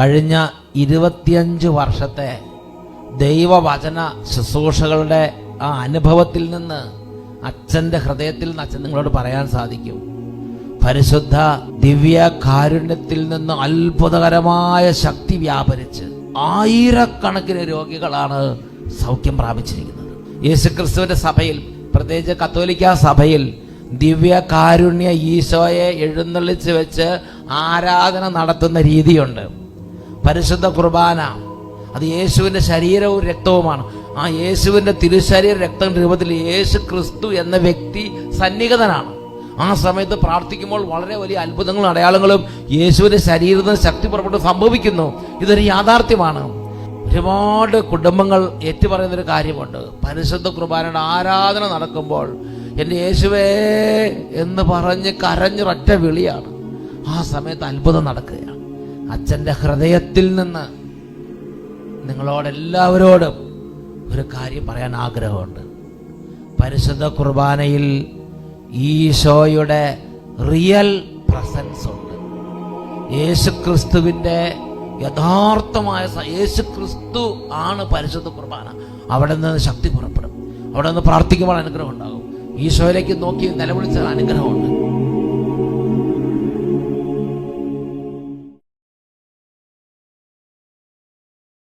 കഴിഞ്ഞ ഇരുപത്തിയഞ്ച് വർഷത്തെ ദൈവവചന ശുശ്രൂഷകളുടെ ആ അനുഭവത്തിൽ നിന്ന് അച്ഛന്റെ ഹൃദയത്തിൽ നിന്ന് അച്ഛൻ നിങ്ങളോട് പറയാൻ സാധിക്കും. പരിശുദ്ധ ദിവ്യ കാരുണ്യത്തിൽ നിന്ന് അത്ഭുതകരമായ ശക്തി വ്യാപരിച്ച് ആയിരക്കണക്കിന് രോഗികളാണ് സൗഖ്യം പ്രാപിച്ചിരിക്കുന്നത്. യേശുക്രിസ്തുവിന്റെ സഭയിൽ പ്രത്യേകിച്ച് കത്തോലിക്ക സഭയിൽ ദിവ്യ കാരുണ്യ ഈശോയെ എഴുന്നള്ളിച്ച് വെച്ച് ആരാധന നടത്തുന്ന രീതിയുണ്ട്. പരിശുദ്ധ കുർബാന. അത് യേശുവിന്റെ ശരീരവും രക്തവുമാണ്. ആ യേശുവിന്റെ തിരുശരീര രക്തം രൂപത്തിൽ യേശു ക്രിസ്തു എന്ന വ്യക്തി സന്നിഹിതനാണ്. ആ സമയത്ത് പ്രാർത്ഥിക്കുമ്പോൾ വളരെ വലിയ അത്ഭുതങ്ങളും അടയാളങ്ങളും യേശുവിന്റെ ശരീരത്തിന് ശക്തി പുറപ്പെട്ട് സംഭവിക്കുന്നു. ഇതൊരു യാഥാർത്ഥ്യമാണ്. ഒരുപാട് കുടുംബങ്ങൾ ഏറ്റുപറയുന്നൊരു കാര്യമുണ്ട്. പരിശുദ്ധ കുർബാനയുടെ ആരാധന നടക്കുമ്പോൾ എന്റെ യേശുവേ എന്ന് പറഞ്ഞ് കരഞ്ഞൊരൊറ്റ വിളിയാണ്. ആ സമയത്ത് അത്ഭുതം നടക്കുകയാണ്. അച്ഛന്റെ ഹൃദയത്തിൽ നിന്ന് നിങ്ങളോടെല്ലാവരോടും ഒരു കാര്യം പറയാൻ ആഗ്രഹമുണ്ട്. പരിശുദ്ധ കുർബാനയിൽ ഈശോയുടെ റിയൽ പ്രസൻസ് ഉണ്ട്. യേശു ക്രിസ്തുവിന്റെ യഥാർത്ഥമായ സ- യേശു ക്രിസ്തു ആണ് പരിശുദ്ധ കുർബാന. അവിടെ നിന്ന് ശക്തി പുറപ്പെടും. അവിടെ നിന്ന് പ്രാർത്ഥിക്കുമ്പോൾ അനുഗ്രഹം ഉണ്ടാകും ഈശോയിലേക്ക് നോക്കി നിലവിളിച്ചാൽ അനുഗ്രഹമുണ്ട്.